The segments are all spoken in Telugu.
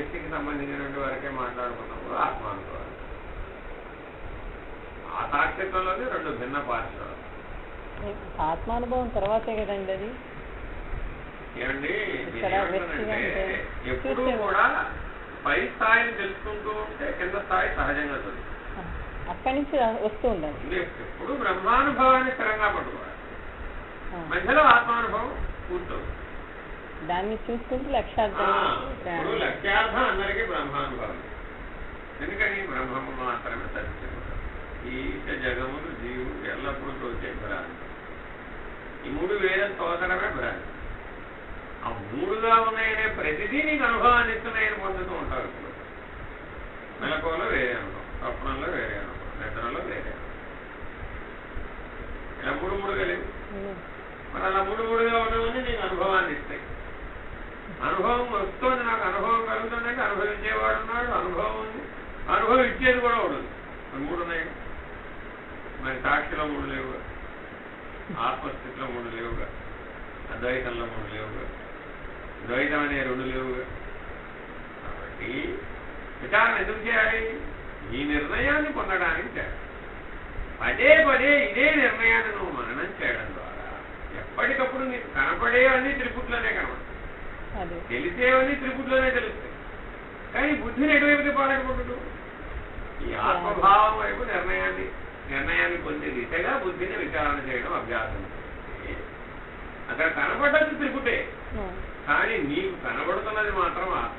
వ్యక్తికి సంబంధించినటువంటి వరకే మాట్లాడుకున్నప్పుడు ఆత్మానుభవాన్ని ఆ సాక్షిత్వంలోనే రెండు భిన్న పార్శ్వాలు. ఆత్మానుభవం తర్వాతే కదండి అది? ఏమండి? ఎప్పుడూ కూడా పై స్థాయిని తెలుసుకుంటూ ఉంటే కింద స్థాయి సహజంగా తెలుస్తుంది. ఆ, అక్కడి నుంచి వస్తూ ఉండాలి. ఎప్పుడు బ్రహ్మానుభవాన్ని స్థిరంగా పట్టుకోవాలి. మధ్యలో ఆత్మానుభవం కూర్చోదు దాన్ని చూసుకుంటూ లక్ష్యార్థం. లక్ష్యార్థం అందరికీ బ్రహ్మానుభవం ఎందుకని? బ్రహ్మము మాత్రమే సత్యం ఈట జగములు జీవుడు ఎల్లప్పుడూ తోచే భ్రాంతి ఈ మూడు వేదం తోచడమే భ్రాంతి ఆ మూడుగా ఉన్నాయనే ప్రతిదీ నీకు అనుభవాన్ని ఇస్తున్నాయని పొందుతూ ఉంటారు ఇప్పుడు. మెలకువలో వేరే అనుభవం స్వప్నంలో వేరే అనుభవం నిద్రలో వేరే అనుభవం. ఇలా మూడు మూడు కలిగి మరి అలా మూడు మూడుగా ఉన్నవన్నీ నీకు అనుభవాన్ని ఇస్తాయి. అనుభవం వస్తుంది నాకు అనుభవం కలుగుతుందంటే అనుభవించేవాడు ఉన్నాడు అనుభవం ఉంది. అనుభవం ఇచ్చేది కూడా ఉండదు మూడు ఉన్నాయి. మరి సాక్షిలో మూడు లేవుగా. ఆత్మస్థితిలో మూడు లేవుగా. అద్వైతంలో మూడు లేవుగా. ద్వైతం అనే రెండు లేవుగా. కాబట్టి విచారణ ఎందుకు చేయాలి? ఈ నిర్ణయాన్ని పొందడానికి చేయాలి. పదే పదే ఇదే నిర్ణయాన్ని నువ్వు మననం చేయడం ద్వారా ఎప్పటికప్పుడు నీకు కనపడేవన్నీ త్రిపుట్లోనే కనపడతాయి. తెలిసేవన్నీ త్రిపుట్లోనే తెలుస్తాయి. కానీ బుద్ధిని ఎటువైపుకి పాడకపోతుడు ఈ ఆత్మభావం వైపు నిర్ణయాన్ని నిర్ణయాన్ని పొందే దిశగా బుద్ధిని విచారణ చేయడం అభ్యాసం. అక్కడ కనపడ్డది త్రిపుటే. కానీ నీకు కనబడుతున్నది మాత్రం ఆత్మ.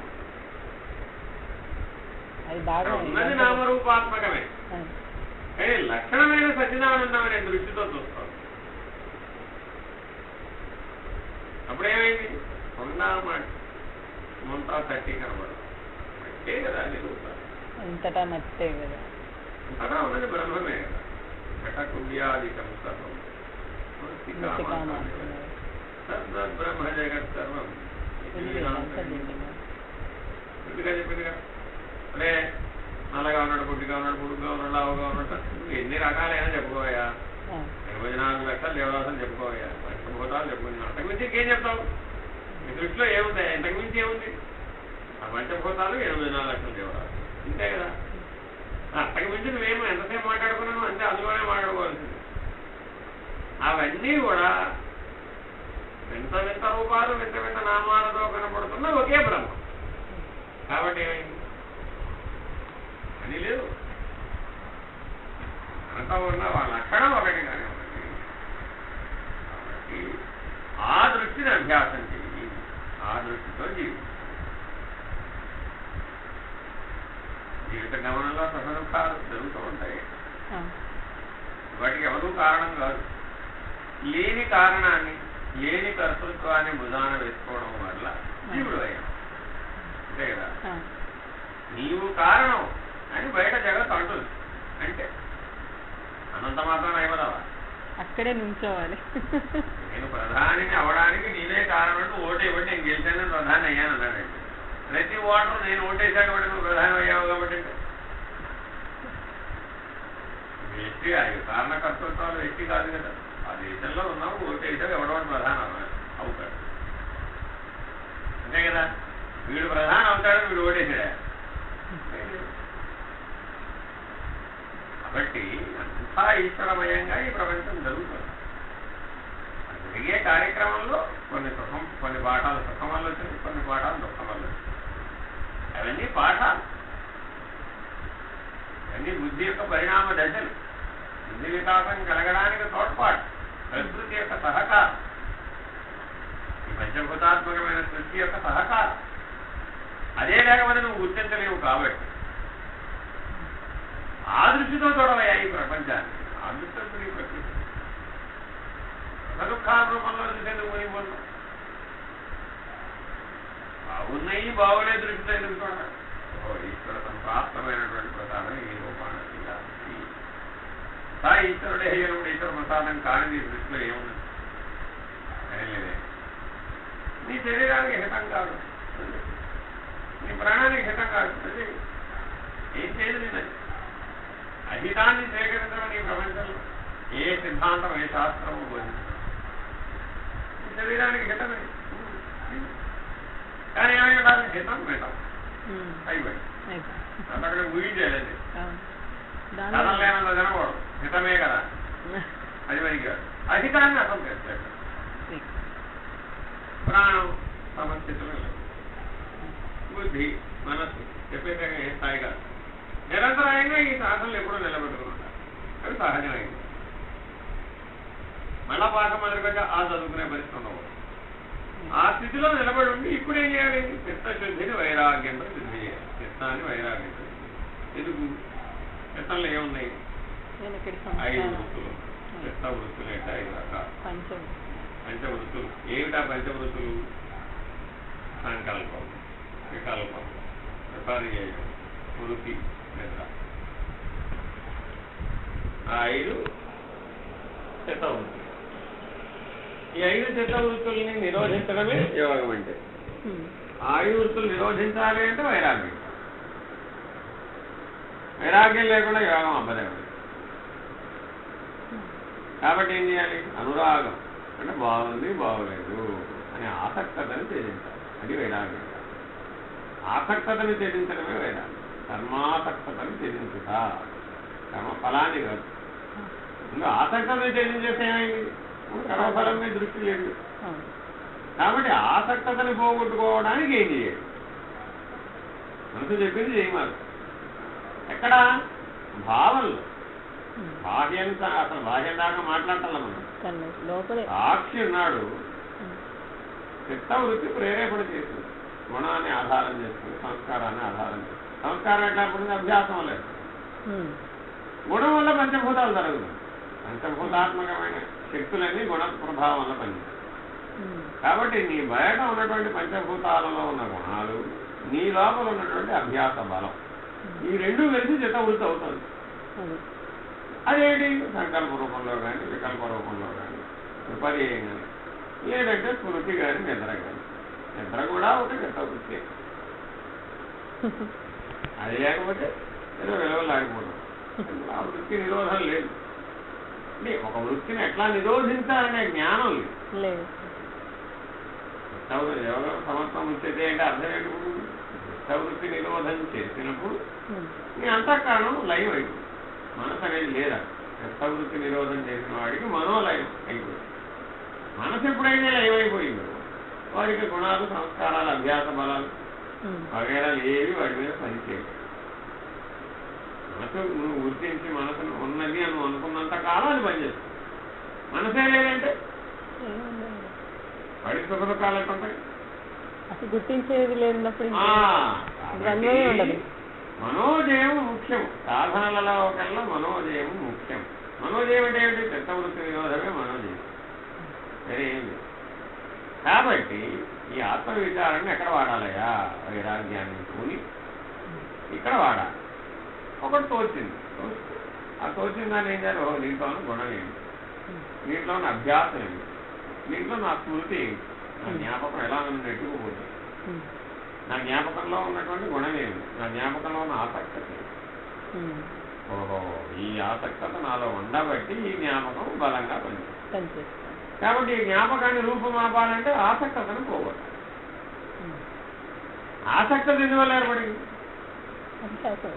ఉన్నది నామరూపాత్మకమే. కానీ లక్షణమైన సచ్చిదానందం అనే దృష్టితో చూస్తాం అప్పుడేమైంది? కొండా ముంతా తట్టి కనబడదు. అంటే కదా నిరూపణ అంతటా మట్టే కదా. అంతటా ఉన్నది బ్రహ్మమే. బ్రహ్మ జగత్ సర్వం అరే నల్లగా ఉన్నాడు పుట్టిగా ఉన్నాడు పుడుగా ఉన్నాడు లావుగా ఉన్నాడు ఎన్ని రకాలైనా చెప్పుకోవయ్యా. ఆ, ఇరవై నాలుగు లక్షలు దేవదాసం చెప్పుకోవయ్యా. పంచభూతాలు చెప్పుకుని అంతకు మించి ఇంకేం చెప్తావు? దృష్టిలో ఏముంది? ఇంతకు మించి ఏముంది? ఆ పంచభూతాలు ఎనభై నాలుగు లక్షల దేవరాలు ఇంతే కదా? అంతకు మించి నువ్వేమో ఎంతసేపు మాట్లాడుకున్నాను అంతే అందులోనే మాట్లాడుకోవాల్సింది. అవన్నీ కూడా వింత వింత రూపాలు వింత వింత నామాలతో కనపడుతున్న ఒకే బ్రహ్మ. కాబట్టి ఏమైంది? అని లేదు. అంతా ఉన్న వాళ్ళ లక్షణం ఒకటి కానీ కాబట్టి ఆ దృష్టిని అభ్యాసం జీవి జీవిత గమనంలో సుఖ దుఃఖాలు జరుగుతూ ఉంటాయి వాటికి ఎవరూ కారణం కాదు లేని కారణాన్ని లేని కర్తృత్వాన్ని భుజాన వేసుకోవడం వల్ల జీవుడు అయ్యాం అంతే కదా నీవు కారణం అని బయట జగత్ అంటుంది అంటే అనంత మాత్రం అయిపోదావా అక్కడే నుంచోవాలి. నేను ప్రధానిని అవడానికి నేనే కారణం ఓటు ఇవ్వండి. నేను గెలిచాను ప్రధాని అయ్యాను అన్నాడండి ప్రతి ఓటరు నేను ఓటేశాను కాబట్టి నువ్వు ప్రధాని అయ్యావు కాబట్టి. వ్యక్తి అది కారణకర్తృత్వాలు వ్యక్తి కాదు కదా. ఆ దేశంలో ఉన్నావు ఓటేసావు ఎవడవాడు ప్రధానం. అవుతాడు. అంతే కదా? వీడు ప్రధానం అవుతాడు వీడు ఓటేసాడా. కాబట్టి అంతా ఈశ్వరమయంగా ఈ ప్రపంచం జరుగుతుంది. జరిగే కార్యక్రమంలో కొన్ని సుఖం కొన్ని పాఠాలు సుఖం వల్ల కొన్ని పాఠాలు దుఃఖం వల్ల అవన్నీ పాఠాలు. అవన్నీ బుద్ధి యొక్క పరిణామ దశలు. బుద్ధి వికాసం కలగడానికి తోడ్పాటు ప్రకృతి యొక్క సహకారం. ఈ పంచభూతాత్మకమైన సృష్టి యొక్క సహకారం. అదే లేకపోతే నువ్వు గుర్తించలేవు కాబట్టి. ఆ దృష్టితో చూడవయ్యా ఈ ప్రపంచాన్ని ఆ దృష్టితో ఈ ప్రకృతి సుఖ దుఃఖాల రూపంలో చూసేందుకు మునిగిపోతున్నాం బాగున్నాయి బాగోలే దృష్టితో ఎందుకు చూడాలి ఓ ఈశ్వర సంప్రాప్తమైనటువంటి ప్రసాదం ఈ రూపాన ఇలా ఈ సా ఈశ్వరుడే హేయుడు ఈశ్వర ప్రసాదం కాని నీ దృష్టిలో ఏముంది ఏం లేదే నీ శరీరానికి హితం కాదు నీ ప్రాణానికి హితం కాదు అది ఏం చేయదు నేను అహితాన్ని సేకరించడం నీ ప్రపంచంలో ఏ సిద్ధాంతం ఏ శాస్త్రము బోధించదు శరీరానికి హితమే కానీ ఏమై ఉండాలి హితం ఉమ్. అయిపోయి అయిపోయింది. అక్కడ ఊహించేది అవును. కథం దానిలో లేనంత జనకూడదు హితమే కదా. అది మనకి కాదు అహితాన్ని అర్థం చేస్తాడు ప్రాణం సమస్థితులు. బుద్ధి మనస్సు చెప్పేదే ఏ స్థాయి కాదు. నిరంతరాయంగా ఈ సాధనలు ఎప్పుడూ నిలబెట్టుకుంటారు అవి సహజమైంది. మళ్ళా పాఠం మొదలుపెట్టి ఆ చదువుకునే పరిస్థితి ఉండవు ఆ స్థితిలో నిలబడి ఉండి ఇప్పుడు ఏం చేయాలి? చిత్తశుద్ధిని వైరాగ్యంతో శుద్ధి చేయాలి. చిత్తాన్ని వైరాగ్యంతో. ఎందుకు? చిత్తంలో ఏమున్నాయి? ఐదు వృత్తులు. చిత్త వృత్తులు అంటే ఐదు రకాలు. పంచం పంచవృత్తులు. ఏమిటా పంచవృత్తులు? సంకల్పం. వికల్పం. విపర్యయం వృత్తి ఆ ఐదు చిత్తవృత్తులు ఈ ఐదు చిత్తవృత్తుల్ని నిరోధించడమే యోగం అంటే. ఉమ్. ఆ ఐదు వృత్తులు నిరోధించాలి అంటే వైరాగ్యం. వైరాగ్యం లేకుండా యోగం అవ్వదే కాబట్టి ఏం చేయాలి? అనురాగం. అంటే బాగుంది బాగోలేదు అని ఆసక్తతని త్యజించాలి అది వైరాగ్యం. ఆసక్తతని త్యజించడమే వైరాగ్యం. కర్మాసక్తతని త్యజించుట కర్మ ఫలాన్ని కాదు. ఇంకా ఆసక్తతని త్యజించేస్తే ఏమైంది కర్మఫలం మీద దృష్టి లేదు. కాబట్టి ఆసక్తతని పోగొట్టుకోవడానికి ఏం చేయాలి? మనసు చెప్పింది చేయమారు ఎక్కడ? భావనలో. ఉమ్. బాహ్యంతా అసలు బాహ్యం దాకా మాట్లాడాల మనం. సాక్షి ఉన్నాడు. చిత్తవృత్తి ప్రేరేపణ చేస్తుంది. గుణాన్ని ఆధారం చేసుకుని సంస్కారాన్ని ఆధారం చేసుకుని. సంస్కారం ఎట్లా పడింది అభ్యాసం వల్ల ఉమ్. గుణం వల్ల పంచభూతాలు జరుగుతుంది పంచభూతాత్మకమైన శక్తులన్నీ గుణ ప్రభావం వల్ల పనిచేస్తాయి. ఉమ్. కాబట్టి నీ బయట ఉన్నటువంటి పంచభూతాలలో ఉన్న గుణాలు నీ లోపల ఉన్నటువంటి అభ్యాస బలం ఈ రెండు కలిసి చిత్తవృత్తి అవుతుంది అది. అదేంటి? సంకల్ప రూపంలో కానీ వికల్ప రూపంలో కానీ విపర్యం కానీ. లేదంటే స్మృతి కానీ నిద్ర కానీ. నిద్ర కూడా ఒక చిత్తవృత్తి అది లేకపోతే ఏదో విలువ లేకపోవడం ఆ వృత్తి నిరోధం లేదు. అంటే ఒక వృత్తిని ఎట్లా నిరోధించాలనే జ్ఞానం లేదు. యోగం సమత్వం ఉచ్యతే అంటే అర్థం ఏంటి? చిత్తవృత్తి నిరోధం చేసినప్పుడు. నీ అంతఃకరణం లయం అయిపోయింది మనసు అనేది లేదా? చిత్తవృత్తి నిరోధం చేసిన వాడికి మనోలయం అయిపోయింది. మనసు ఎప్పుడైతే లయం అయిపోయిందో వాడికి గుణాలు సంస్కారాలు అభ్యాస బలాలు. వగేరాలు ఏవి వాడి మీద పనిచేయవు. మనసు నువ్వు గుర్తించి మనసును ఉన్నది అని అనుకున్నంత కాలం అది పనిచేస్తుంది. మనసే లేదంటే? వాడికి సుఖ దుఃఖాలు అసలు గుర్తించేది లేనప్పుడు మనోజయం ముఖ్యం. సాధనలలో కల్లా మనోజయం ముఖ్యం. మనోజయం అంటే ఏమిటి? చిత్తవృత్తి నిరోధమే మనోజయం. సరే. కాబట్టి ఈ ఆత్మ విచారాన్ని ఎక్కడ వాడాలయా వైరాగ్యాన్ని కొని ఇక్కడ వాడాలి. ఒకటి తోచింది. ఆ తోచిన దాన్ని ఏం చేయాలి? ఓ దీంట్లో గుణం ఏంటి? దీంట్లో అభ్యాసం ఏంటి? దీంట్లో నా స్మృతి ఏంటి? నా జ్ఞాపకం ఎలా నన్ను నెట్టుకుపోతుంది. నా జ్ఞాపకంలో ఉన్నటువంటి గుణం ఏమి నా జ్ఞాపకంలో ఉన్న ఏమి? ఉమ్. ఓహో ఈ ఆసక్తత నాలో ఉండబట్టి ఈ జ్ఞాపకం బలంగా పనిచేస్తుంది. కాబట్టి జ్ఞాపకాన్ని రూపమాపాలంటే ఆసక్తతను పోగొట్టాలి ఉమ్. ఆసక్తత ఎందువల్ల ఏర్పడింది? అభ్యాసం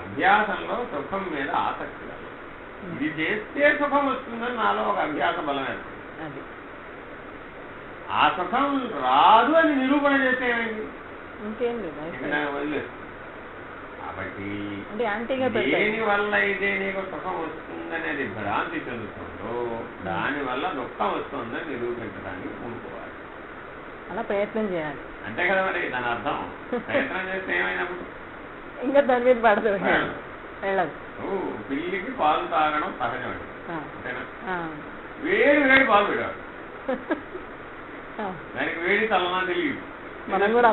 అభ్యాసంలో సుఖం మీద ఆసక్తి. ఇది చేస్తే సుఖం వస్తుందని నాలో ఒక అభ్యాస బలం ఏర్పడింది. ఆ సుఖం రాదు అని నిరూపణ చేస్తే ఏమైంది? ఇంకేం లేదు ఇంకా అయిపోయింది. దాన్ని వదిలేస్తుంది కాబట్టి దేని వల్ల అయితే నీకు సుఖం వస్తుందనేది భ్రాంతి చెందుతుందో దాని వల్ల దుఃఖం వస్తుందని నిరూపించడానికి పూనుకోవాలి. అలా ప్రయత్నం చేయాలి. అంతే కదా మరి దాని అర్థం. ప్రయత్నం చేస్తే ఏమైనప్పుడు? ఇంకా దాని మీద పడదు. వెళ్ళదు. పిల్లికి పాలు తాగడం సహజం ఆ. అంతేనా? ఆ. వేడి వేడి పాలు ఆ, దానికి వేడి తలనా తెలియదు. మనం కూడా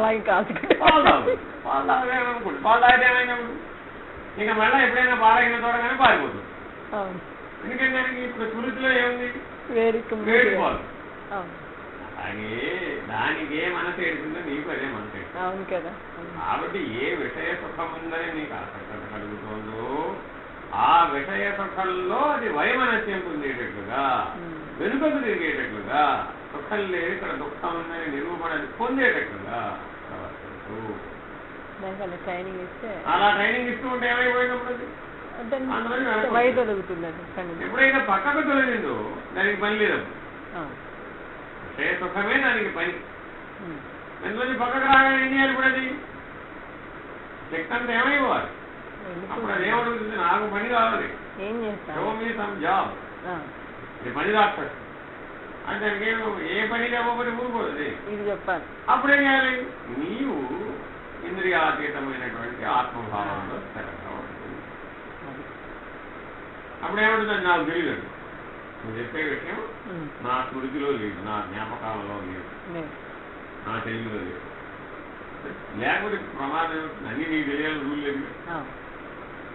అలాగే ఏమైనప్పుడు ఇంకా మళ్ళీ ఎప్పుడైనా పాలగిన తోడగానే పారిపోతుంది ఎందుకంటే ఇప్పుడు తులసిలో ఏముంది? వేడి వేడి పాలు. అవును. అలాగే దానికి ఏ మనసు ఏడుతుందో నీకు అదే మనసు అవును కదా. కాబట్టి ఏ విషయ సుఖం ఉందని నీకు ఆసక్తి కలుగుతుందో ఆ విషయ సుఖంలో అది వైమనస్యం పొందేటట్లుగా. వెనుకకు తిరిగేటట్లుగా సుఖం లేదు ఇక్కడ దుఃఖం ఉందని నిరూపణ. దానికి అలా ట్రైనింగ్ ఇస్తే అలా ట్రైనింగ్ ఇస్తూ ఉంటే ఏమైపోయినప్పుడు ఎప్పుడైతే పక్కకు తొలగిందో దానికి పని లేదు. విషయ సుఖమే దానికి పని. అందులో పక్కకు రాగానే ఏం చేయాలి ఇప్పుడు అది? శక్తి అంతా ఏమైపోవాలి అప్పుడు అది వెళ్ళిపోతుంది. ఏమడుగుతుంది నాకు పని కావాలి. జాబ్ ఇది పని రాస్తాడు అంటే ఏ పని లేకపోతే ఊరుకోదు ఇది చెప్పాలి. అప్పుడు చేయాలి? నీవు ఇంద్రియాతీతమైనటువంటి ఆత్మభావంలో స్థిరంగా ఉంటుంది అది. అప్పుడు ఏమంటుంది నాకు తెలియదు నువ్వు చెప్పే విషయం. నా స్మృతిలో లేదు నా జ్ఞాపకాలలో లేదు. నా తెలివిలో లేదు. లేకపోతే ప్రమాదం? అన్నీ నీకు తెలియాలని రూల్ లేదు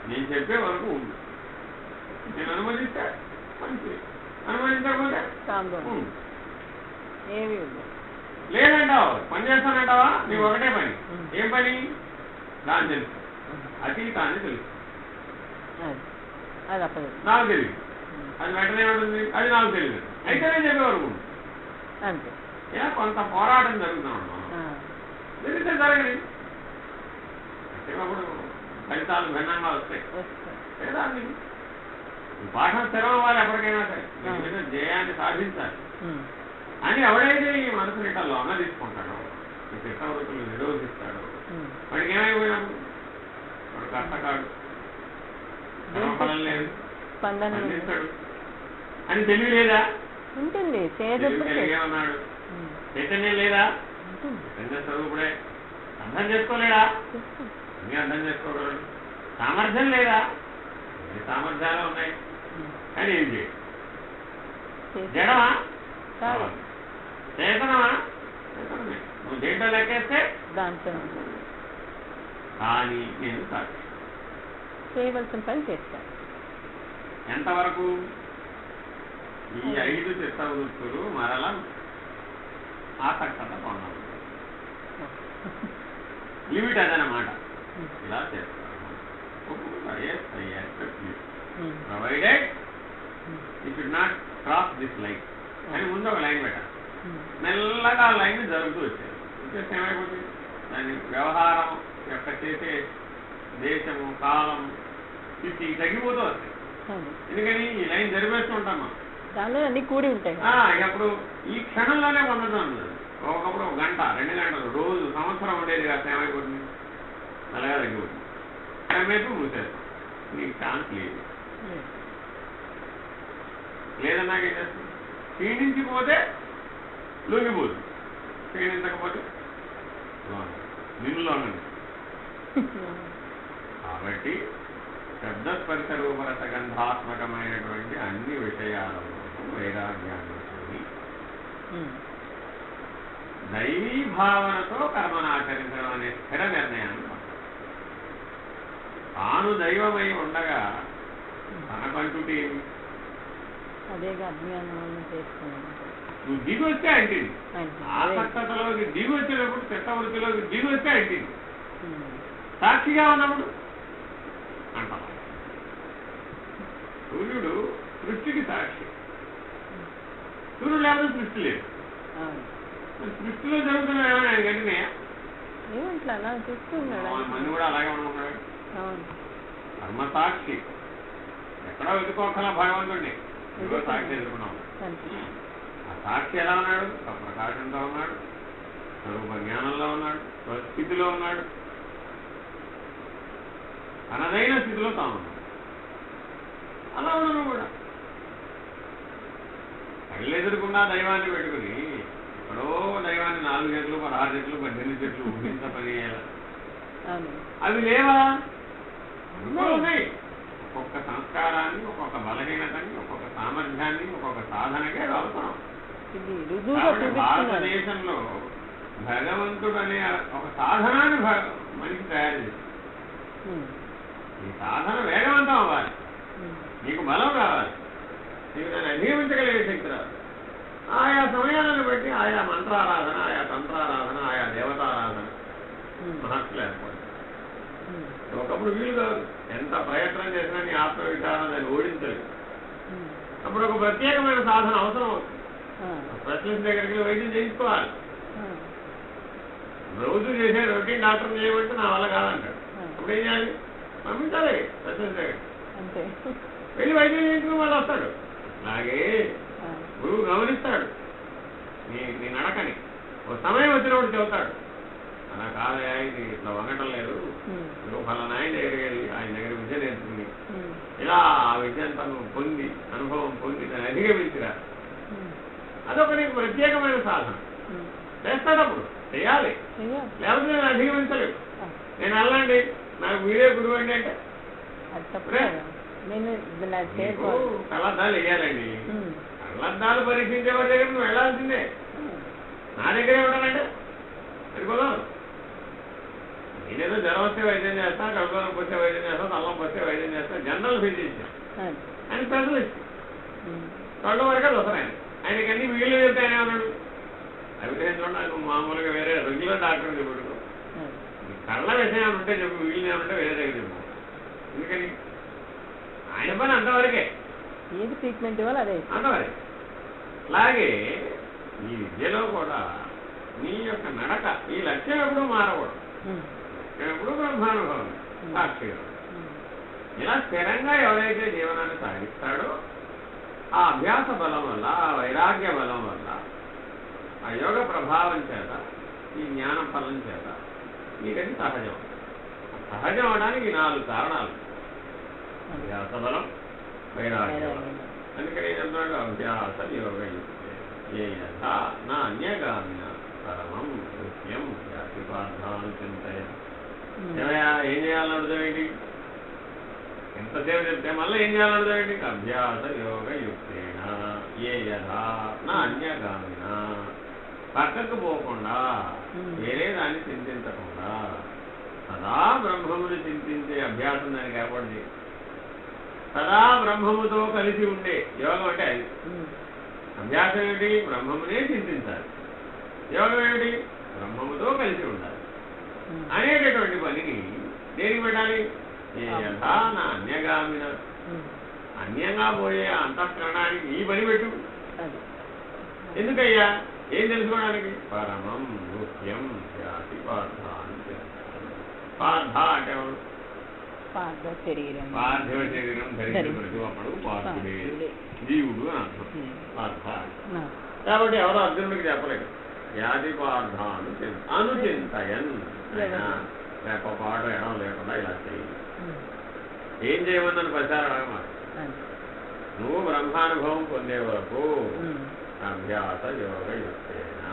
నేను చెప్పే వరకు ఉంది. నేను అనుమతిస్తే మంచిది. ఉంది. ఉంది. ఏమీ లేదంటావు. పని చేస్తానంటావా? నీవు ఒకటే పని. ఏం పని? దాని తెలుసు. అతీతాన్ని తెలుసు. నాకు తెలియదు. అది వెంటనే ఉంటుంది అది నాకు తెలియదు. అయితే నేను చెప్పే వరకు ఉంది. అంతే కొంత పోరాటం జరుగుతున్నాడు జరిగితే జరగని. అంటే అప్పుడు ఫలితాలు భిన్నంగా వస్తాయి. వస్తా. లేదా పాఠం అవ్వాలి ఎప్పటికైనా సరే. జయాన్ని సాధించాలి. అని ఎవడైతే ఈ మనసు ఇట్లా లొంగ తీసుకుంటాడో ఈ చిత్తవృత్తులు నిరోధిస్తాడో. వాడికి ఏమైపోయినాడు వాడు కష్టకాడు. ఫలం లేదు. అని తెలివి లేదా ఉంటుంది ఉన్నాడు. చైతన్యం లేదా? చైతన్య స్వరూపుడే అర్థం చేసుకోలేడా. అన్ని అర్థం చేసుకోగలడు. సామర్థ్యం లేదా? సామర్థ్యాలు ఉన్నాయి. కానీ ఏం చేయడు జడమా. చేతనమా? నువ్వు దేంట్లో లెక్కేస్తే? కానీ నేను సాక్షి చేయవలసిన పని చేస్తాను ఎంతవరకు? ఈ ఐదు చిత్తవృత్తులు మరలా ఆసక్తత పొందాలి లిమిట్ అదనమాట. ఇలా చేస్తాను. Provided. You should not cross this line అని ముందు ఒక లైన్ పెట్టాలి. ఉమ్. మెల్లగా ఆ లైన్ జరుగుతూ వచ్చేది వచ్చేస్తే ఏమైపోతుంది? దాని వ్యవహారం యొక్క చేసే దేశము కాలం స్థితి తగ్గిపోతూ వస్తాయి. ఎందుకని? ఈ లైన్ జరిపేస్తూ ఉంటాం మనం. దానిలో అన్ని కూడి ఉంటాయి. ఆ, అప్పుడు ఈ క్షణంలోనే పొందడం. ఒకప్పుడు ఒక గంట రెండు గంటలు రోజు సంవత్సరం ఉండేది కాస్త ఏమైపోతుంది? అలాగే తగ్గిపోతుంది. టైం మూసేస్తాం నీకు ఛాన్స్ లేదు. లేదన్నాక క్షీణించిపోతే లొంగిపోతుంది క్షీణించకపోతే లోన. నిన్ను లోనండి కాబట్టి శబ్దస్పర్శ రూపరస గంధాత్మకమైనటువంటి అన్ని విషయాలలో వైరాగ్యాన్ని. దైవీ భావనతో కర్మను ఆచరించడం అనే స్థిర నిర్ణయాన్ని. తాను దైవమై ఉండగా తనకంటూ ఏమి అదే అజ్ఞానం చేసుకున్నాను నువ్వు దిగి వస్తే అంటే ఆసక్తతలోకి దిగి వచ్చేటప్పుడు చిత్తవృత్తిలోకి దిగి వస్తే ఉమ్. సాక్షిగా ఉన్నప్పుడు అంటాం సూర్యుడు సృష్టికి సాక్షి. సూర్యుడు లేకపోతే సృష్టి లేదు. సృష్టిలో జరుగుతున్న ఏమైనా ఆయన. చూస్తున్నాడు మంది కూడా అలాగే అవును. కర్మ సాక్షి ఎక్కడో వెతుకోకలా భగవంతుడిని. ఇదిగో సాక్షి ఎదుర్కొన్నాం. ఆ సాక్షి ఎలా ఉన్నాడు? ప్రకాశంతో ఉన్నాడు స్వరూప జ్ఞానంలో ఉన్నాడు స్థితిలో ఉన్నాడు. తనదైన స్థితిలో తాను ఉన్నాడు. అలా ఉన్నాను కూడా. కళ్ళు ఎదురుకున్నా దైవాన్ని పెట్టుకుని ఎక్కడో దైవాన్ని నాలుగు చెట్లు పదహారు చెట్లు పద్దెనిమిది చెట్లు ఊహించ పని అవి లేవా? ఉన్నాయి. ఒక్కొక్క సంస్కారాన్ని ఒక్కొక్క బలహీనతని ఒక్కొక్క సామర్థ్యాన్ని ఒక్కొక్క సాధనకే చూపిస్తున్నారు. భారతదేశంలో భగవంతుడు అనే ఒక సాధనాన్ని మనిషి తయారు చేసి ఉమ్, ఈ సాధన వేగవంతం అవ్వాలి. నీకు బలం రావాలి నీకు దాన్ని అధిగమించగలిగే శక్తి రావాలి. ఆయా సమయాలను బట్టి ఆయా మంత్రారాధన ఆయా తంత్రారాధన ఆయా దేవతారాధన ఏర్పడతాయి ఉమ్, ఒకప్పుడు వీలు కాదు. ఎంత ప్రయత్నం చేసినా నీ ఆత్మవిచారం దాన్ని ఓడించలేదు. అప్పుడు ఒక ప్రత్యేకమైన సాధన అవసరం అవుతుంది. స్పెషలిస్ట్ దగ్గరికి వైద్యం చేయించుకోవాలి. రోజు చేసే రొటీన్ డాక్టర్ చేయమంటే నా వల్ల కాదంటాడు. అప్పుడు ఏం చేయాలి? పంపించాలి స్పెషలిస్ట్ దగ్గర వెళ్ళి వైద్యం చేయించుకుని వాళ్ళు వస్తాడు. అలాగే గురువు గమనిస్తాడు. నీ నీ నడకని. ఒక సమయం వచ్చినప్పుడు చెబుతాడు. అలా కాదయా ఇది ఇట్లా వంగటం లేదు. నువ్వు ఫలానా ఆయన దగ్గరికి వెళ్ళి ఆయన దగ్గర విద్య నేర్చుకుని ఉమ్, తను పొంది అనుభవం పొంది దాన్ని అధిగమించిరా అదొక నీకు ప్రత్యేకమైన సాధన. చేస్తాడప్పుడు చేయాలి. లేకపోతే నేను అధిగమించలేవు ఆ, నేను వెళ్ళండి నాకు మీరే గురువు అండి అంటే కళ్ళద్దాలు వేయాలండి. కళ్ళద్దాలు పరీక్షించే వాడి దగ్గర నువ్వు వెళ్ళాల్సిందే. నా దగ్గరే ఉండాలంటే. సరిపోదా నేనేదో జ్వరం వస్తే వైద్యం చేస్తా కడుపులో వస్తే వైద్యం చేస్తా తల్లం వస్తే వైద్యం చేస్తా జనరల్ ఫిజిషియన్. ఆయన ఉమ్, కళ్ళు వరకే వస్తాయి. ఆయన ఆయనకి అన్ని వీళ్ళు చెప్తే ఆయన అన్నాడు అభినయించడం నాకు మామూలుగా వేరే రెగ్యులర్ డాక్టర్ చెప్పుడు. కళ్ళ విషయాలు ఉంటే చెప్పు వీళ్ళు ఉంటే వేరే దగ్గర చెప్పు. ఎందుకని? ఆయన పని అంతవరకే. ఏది ట్రీట్మెంట్ ఇవ్వాలి అదే. అంతవరకే. అలాగే ఈ విద్యలో కూడా నీ యొక్క నడక ఈ లక్ష్యం ఎప్పుడూ మారకూడదు. ఎప్పుడూ బ్రహ్మానుభవం సాక్షిగా. ఇలా స్థిరంగా ఎవరైతే జీవనాన్ని సాగిస్తాడో ఆ అభ్యాస బలం వల్ల ఆ వైరాగ్య బలం వల్ల ఆ యోగ ప్రభావం చేత ఈ జ్ఞాన ఫలం చేత నీకది సహజం. సహజం అవడానికి నాలుగు కారణాలు. అభ్యాస బలం వైరాగ్య బలం. వైరాగ్యం. అందుకని చెప్తున్నాడు? అభ్యాస యోగ ఏ నా అన్యగామిన పరమం నృత్యం ప్రతిపాదాలు చింతయ ఉమ్, ఏం చేయాలని అర్థం ఏంటి? ఎంతసేపు చెప్తే మళ్ళీ ఏం ఏంటి? అభ్యాస యోగ యుక్తేన ఏ యథా నా అన్యగామిన. పక్కకు పోకుండా. వేరే దాన్ని చింతించకుండా సదా బ్రహ్మముని చింతించే అభ్యాసం దానికి ఏర్పడింది సదా బ్రహ్మముతో కలిసి ఉండే యోగం అంటే అది. అభ్యాసం ఏమిటి? బ్రహ్మమునే చింతించాలి. యోగం ఏమిటి? బ్రహ్మముతో కలిసి ఉండాలి. అనేటటువంటి పనిని దేనికి పెట్టాలి? యథా నా అన్యగామిన ఉమ్, అన్యంగా పోయే అంతఃకరణానికి ఈ పని పెట్టు. ఎందుకయ్యా? ఏం తెలుసుకోవడానికి? పరమం నృత్యం జాతి పార్థ అని. పార్థ అంటే ఎవరు? పార్థ శరీరం. పార్థివ శరీరం ధరించిన ప్రతి ఒక్కడు పార్థుడే. జీవుడు అని అర్థం. పార్థ కాబట్టి ఎవరో అర్జునుడికి చెప్పలేదు. వ్యాధి పార్థ అను అనుచింతయన్. ఆయన రేపపాటు ఎడం లేకుండా ఇలా చేయి ఉమ్, ఏం చేయమన్నాను అది. నువ్వు బ్రహ్మానుభవం పొందే వరకు అభ్యాస యోగ యుక్తేన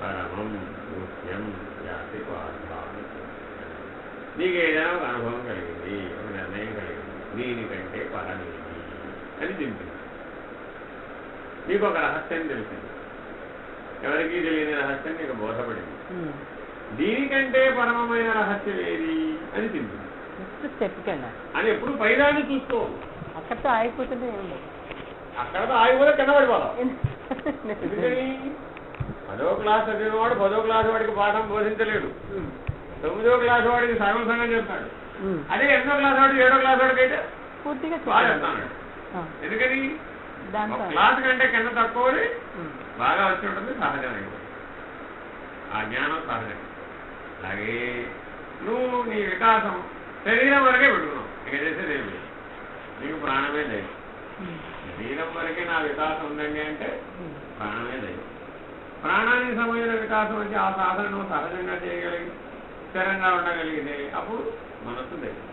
పరమం నృత్యం జాతి పార్థాన్ని నీకు ఏదైనా ఒక అనుభవం కలిగింది ఒక నిర్ణయం కలిగింది దీనికంటే పరమేది అని చింపింది నీకు ఒక రహస్యం తెలిసింది. ఎవరికీ తెలియని రహస్యం నీకు బోధపడింది. దీనికంటే పరమమైన రహస్యం ఏది? అని వెళ్ళాలి. అని ఎప్పుడు పైదాన్ని ఉండు. అక్కడితో ఆగిపోతుంటే అక్కడతో ఆగిపోతే ఎందుకని? పదో క్లాస్ చదివినవాడు పదో క్లాస్ వాడికి పాఠం బోధించలేడు. తొమ్మిదో క్లాస్ వాడికి సగం సగం చెప్తాడు. అదే ఎనిమిదో క్లాస్ వాడికి ఏడో క్లాస్ వాడికి అయితే పూర్తిగా ఆ, ఎందుకని? క్లాస్ కంటే కింద తక్కువది బాగా వచ్చి ఉంటుంది సహజమైనది. ఆ జ్ఞానం సహజం అలాగే నువ్వు నీ వికాసం శరీరం వరకే పెట్టుకున్నావు ఇక చేసేది ఏమి నీకు ప్రాణమే దైవం శరీరం వరకే నా వికాసం ఉందండి అంటే ప్రాణమే దైవం ప్రాణానికి సంబంధించిన వికాసం వచ్చి ఆ సాధనను సహజంగా చేయగలిగి స్థిరంగా ఉండగలిగితే అప్పుడు మనస్సు దైవం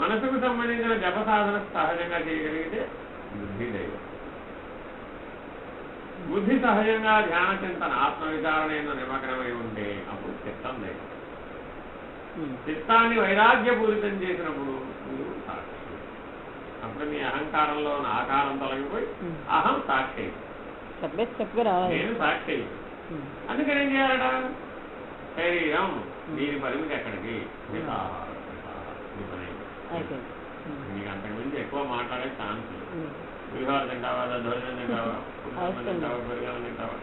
మనసుకు సంబంధించిన జప సాధన సహజంగా చేయగలిగితే బుద్ధి దైవం బుద్ధి సహజంగా ధ్యాన చింతన ఆత్మ విచారణ ఎందు నిమగ్నమై ఉంటే అప్పుడు చిత్తం దైవం ఉమ్. చిత్తాన్ని వైరాగ్యపూరితం చేసినప్పుడు నువ్వు సాక్షి. అప్పుడు నీ అహంకారంలో ఉన్న ఆకారం తొలగిపోయి ఉమ్. అహం సాక్షి నేను సాక్షి ఉమ్. అందుకని ఏం చేయాలట? శరీరం దీని పరిమితి ఎక్కడికి. నీకు అంతకుమించి ఎక్కువ మాట్లాడే ఛాన్స్ లేదు ఉమ్. పులిహోర తింటావా దద్దోజనం తింటావా పులిహోర అవసరం తింటావా పెరుగన్నం తింటావా?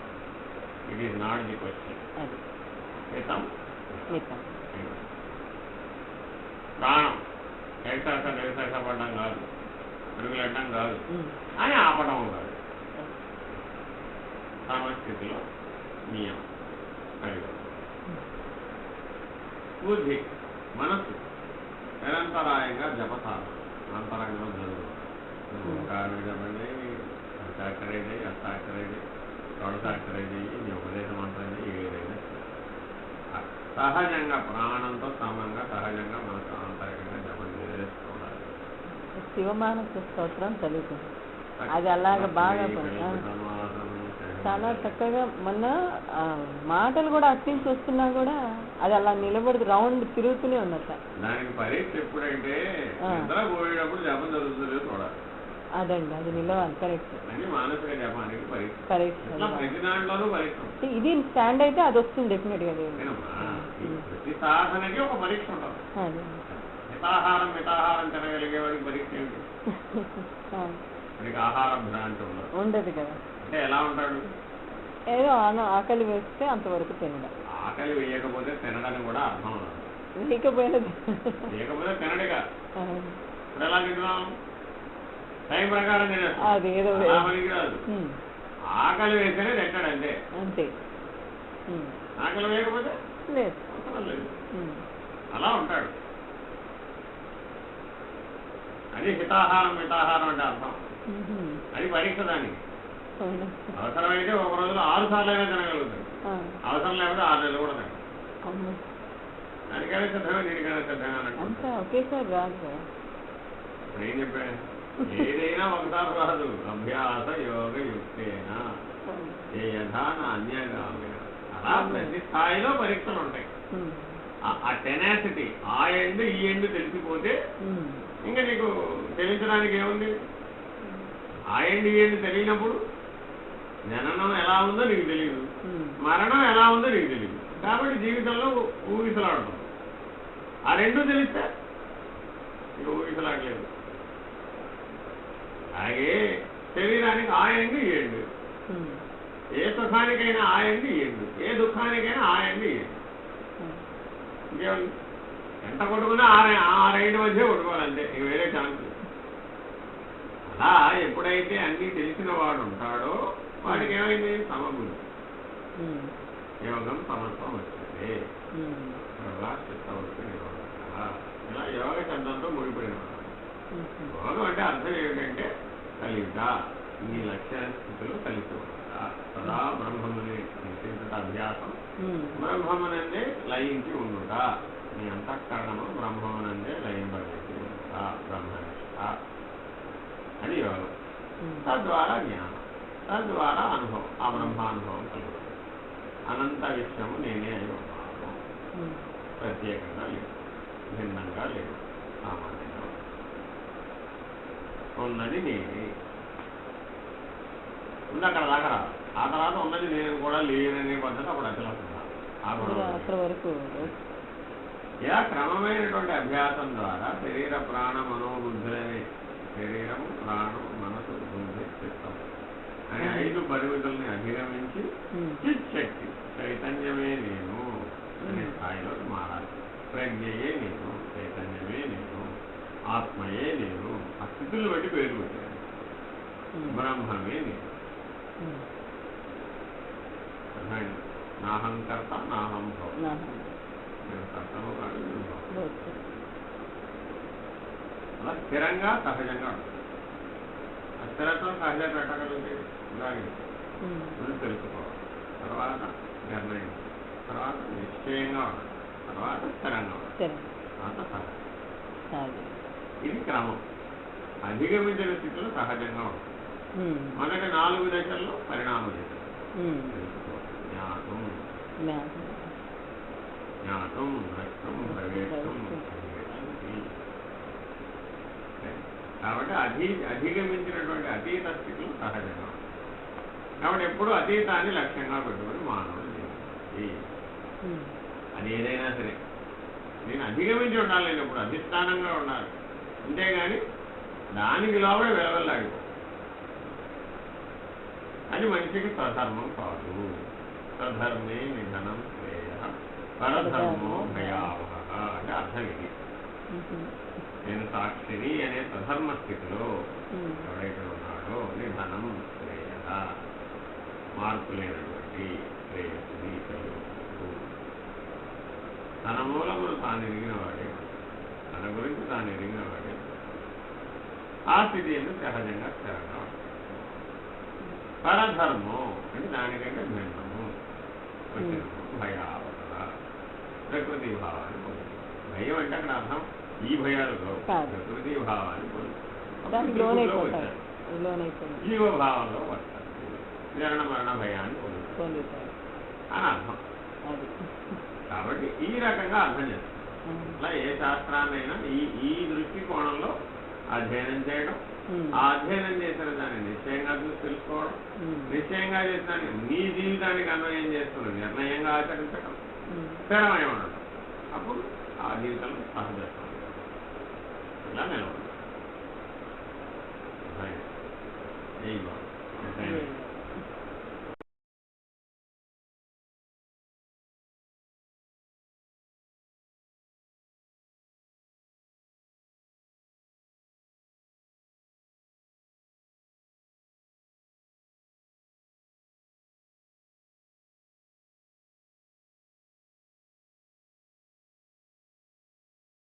It is not the question అది. మితం. మిగతా ప్రాణం. ఎగసాక ఎగసాక పడడం కాదు. పెరుగులడ్డం కాదు. ఉమ్. అని ఆపడం కాదు సమస్థితిలో నియమం. అది బుద్ధి మనస్సు నిరంతరాయంగా జపసాధన. అంతరంగంలో జరుగుతుంది. కారణ అష్టాక్షరైతే అష్టాక్షరైతే షోడశాక్షరైతే నీ ఉపదేశం అంటుంది ఏదైనా సహజంగా ప్రాణంతో సమంగా సహజంగా మనసు ఆంతరికంగా జపం చేసుకోవాలి శివమానస స్తోత్రం చదువుతుంది అది అలాగ బాగా. చాలా చక్కగా మొన్న మాటలు కూడా అట్నుంచి వస్తున్నా కూడా అది అలా నిలబడి రౌండ్ తిరుగుతూనే ఉన్నట్ట దానికి పరీక్ష ఎప్పుడంటే ఆ. నిద్ర పోయేటప్పుడు జపం జరుగుతుందో చూడాలి. అదండి అది నిలవాలి కరెక్ట్. పరీక్ష. కరెక్ట్. ఇది స్టాండ్ అయితే అది వస్తుంది డెఫినెట్గా అది. వినమ్మా, ఈ ప్రతి సాధనకి ఒక పరీక్ష ఉంటుంది. అదే. మితాహారం మితాహారం తినగలిగే వాడికి పరీక్ష ఏంటి ఆ, వాడికి ఆహార భ్రాంతి ఉండదు. ఉండదు కదా. అంటే ఎలా ఉంటాడు? ఏదో ఆకలి వేస్తే అంతవరకు తినడం. ఆకలి వేయకపోతే తినడానికి కూడా అర్థం ఉండదు. లేకపోయినా వేయకపోతే తినడుగా ఎలా తింటున్నాం? టైం ప్రకారం తినేస్తాం అది ఏదో అలా పనికిరాదు ఆకలి వేస్తేనే తింటాడు అంతే. అంతే ఆకలి వేయకపోతే లేదు. అలా ఉంటాడు. అది హితాహారం మితాహారం అంటే అర్థం. అది పరీక్ష దానికి? అవసరమైతే ఒక రోజులో ఆరు సార్లు అయినా తినగలుగుతాడు అవసరం లేకపోతే ఆరు నెలలు కూడా తినగలడు అమ్మో. దానికైనా సిద్ధమే దీనికైనా అంతా ఒకేసారి రాదు ఇప్పుడు ఏం చెప్పాను ఏదైనా ఒకసారి రాదు. అభ్యాస యోగ యుక్తేనా ఏ యథాన అన్యగామిన అలా ప్రతి స్థాయిలో పరీక్షలు ఉంటాయి ఆ- టెనాసిటీ ఆ ఎండ్ ఈ ఎండ్ తెలిసిపోతే ఇంకా నీకు తెలియచడానికి ఏముంది? ఆ ఎండ్ ఈ ఎండ్ తెలియనప్పుడు జననం ఎలా ఉందో నీకు తెలియదు మరణం ఎలా ఉందో నీకు తెలియదు కాబట్టి జీవితంలో ఊగిసలాడుతుంది ఆ రెండు తెలిస్తే ఇక ఊగిసలాడలేదు అలాగే శరీరానికి ఆ ఎండు ఈ ఎండు ఉమ్, ఏ సుఖానికైనా ఆ ఎండు ఈ ఎండు ఏ దుఃఖానికైనా ఆ ఎండు ఈ ఎండు ఉమ్. ఇంకేముంది ఎంత కొట్టుకున్నా ఆ రె- ఆ రైడ్ మధ్య కొట్టుకోవాలంటే వేరే ఛాన్స్. అలా ఎప్పుడైతే అన్నీ తెలిసిన వాడు ఉంటాడో వాడికి ఏమైంది? ఉమ్, యోగం సమత్వం వచ్చింది. చిత్తవృత్తి ఇలా యోగ శబ్దంతో ముడిపడిన యోగం అంటే అర్థం ఏమిటంటే కలియుట ఈ లక్ష్య స్థితిలో కలిసి సదా బ్రహ్మముని నిశ్చింత అభ్యాసం. బ్రహ్మమునందే లయించి ఉండుట. నీ అంతఃకరణము బ్రహ్మమునందే లయింపజేసి ఉండుట బ్రహ్మనిష్ట. యోగం ఉమ్. తద్వారా జ్ఞానం. తద్వారా అనుభవం. ఆ బ్రహ్మానుభవం కలుగుతుంది. అనంత విషయము నేనే అయి ఉన్నాను ప్రత్యేకంగా లేదు. భిన్నంగా లేదు. సామాన్యంగా ఉన్నది నేనే. ఉంది అక్కడ దాకా. ఆ తర్వాత ఉన్నది నేను కూడా లేననే పద్ధతి అప్పుడు అసలు ఇలా క్రమమైనటువంటి అభ్యాసం ద్వారా శరీర ప్రాణ మనోబుద్ధులనే శరీరం ప్రాణం మనసు బుద్ధి చిత్తం అనే ఐదు పరిమితుల్ని అధిగమించి ఉమ్, చిత్ శక్తి చైతన్యమే నేను అనే. స్థాయిలో మారాలి. ప్రజ్ఞయే నేను. ఆత్మయే నేను. ఆ స్థితులు బట్టి పేరు పెట్టాను. బ్రహ్మమే నేను. అర్థమైంది? నాహంకర్త నాహం భవ. నేను కర్తను కాదు. అలా స్థిరంగా సహజంగా ఆ స్థిరత్వం సహజంగా పెట్టగలిగితే ఇలాగే ముందు తెలుసుకోవాలి. తర్వాత నిర్ణయం. తర్వాత నిశ్చయంగా ఉండాలి తర్వాత స్థిరంగా ఉండాలి తర్వాత సహజం. ఇది క్రమం. అధిగమించిన స్థితిలో సహజంగా ఉంటుంది. ఉమ్, మొదటి నాలుగు దశల్లో పరిణామ. జ్ఞాతం ప్రవేశం కాబట్టి అధీ అధిగమించినటువంటి అతీత స్థితులు సహజంగా ఉంటాయి. కాబట్టి ఎప్పుడు అతీతాన్ని లక్ష్యంగా పెట్టుకొని మానవుడు. అది ఏదైనా సరే. నేను అధిగమించి ఉండాలి నేను ఎప్పుడు అధిష్టానంగా ఉండాలి. అంతేగాని దానికి లోపల వెలవెల్లాడిపో అది మనిషికి స్వధర్మం కాదు. స్వధర్మే నిధనం శ్రేయ పరధర్మో భయావహ అంటే అర్థం ఇది. నేను సాక్షిని అనే స్వధర్మ స్థితిలో. ఎవరైతే ఉన్నాడో నిధనం శ్రేయ మార్పు లేనటువంటి శ్రేయస్సుని కలుగుతుంది తన మూలమును తాను ఎరిగిన వాడే తన గురించి తాను ఎరిగిన వాడే ఆ స్థితి ఎందుకు సహజంగా స్థిరంగా ఉంటుంది. పరధర్మం అంటే దానికంటే భిన్నము వచ్చినము భయావత ప్రకృతి భావాన్ని పొందుతుంది భయం అంటే అక్కడ అర్థం ఈ భయాలు కావు. కాదు. ప్రకృతి భావాన్ని పొందుతుంది దానికి అప్పుడు లోనైపోతారు వచ్చారు. లోనైపోయి జీవభావంలో వస్తారు జరణ మరణ భయాన్ని పొందుతుంది పొందుతారు అని అర్థం అది కాబట్టి ఈ రకంగా అర్థం చేస్తాం అట్లా ఏ శాస్త్రాన్నైనా ఈ ఈ దృష్టికోణంలో అధ్యయనం చేయడం. ఆ అధ్యయనం చేసిన దాన్ని నిశ్చయంగా చూసి తెలుసుకోవడం. నిశ్చయంగా చేసిన నీ జీవితానికి అన్వయం చేస్తున్న నిర్ణయంగా ఆచరించడం. స్థిరమై ఉండడం అప్పుడు ఆ జీవితంలో సహజత్వం ఇలా ఉమ్.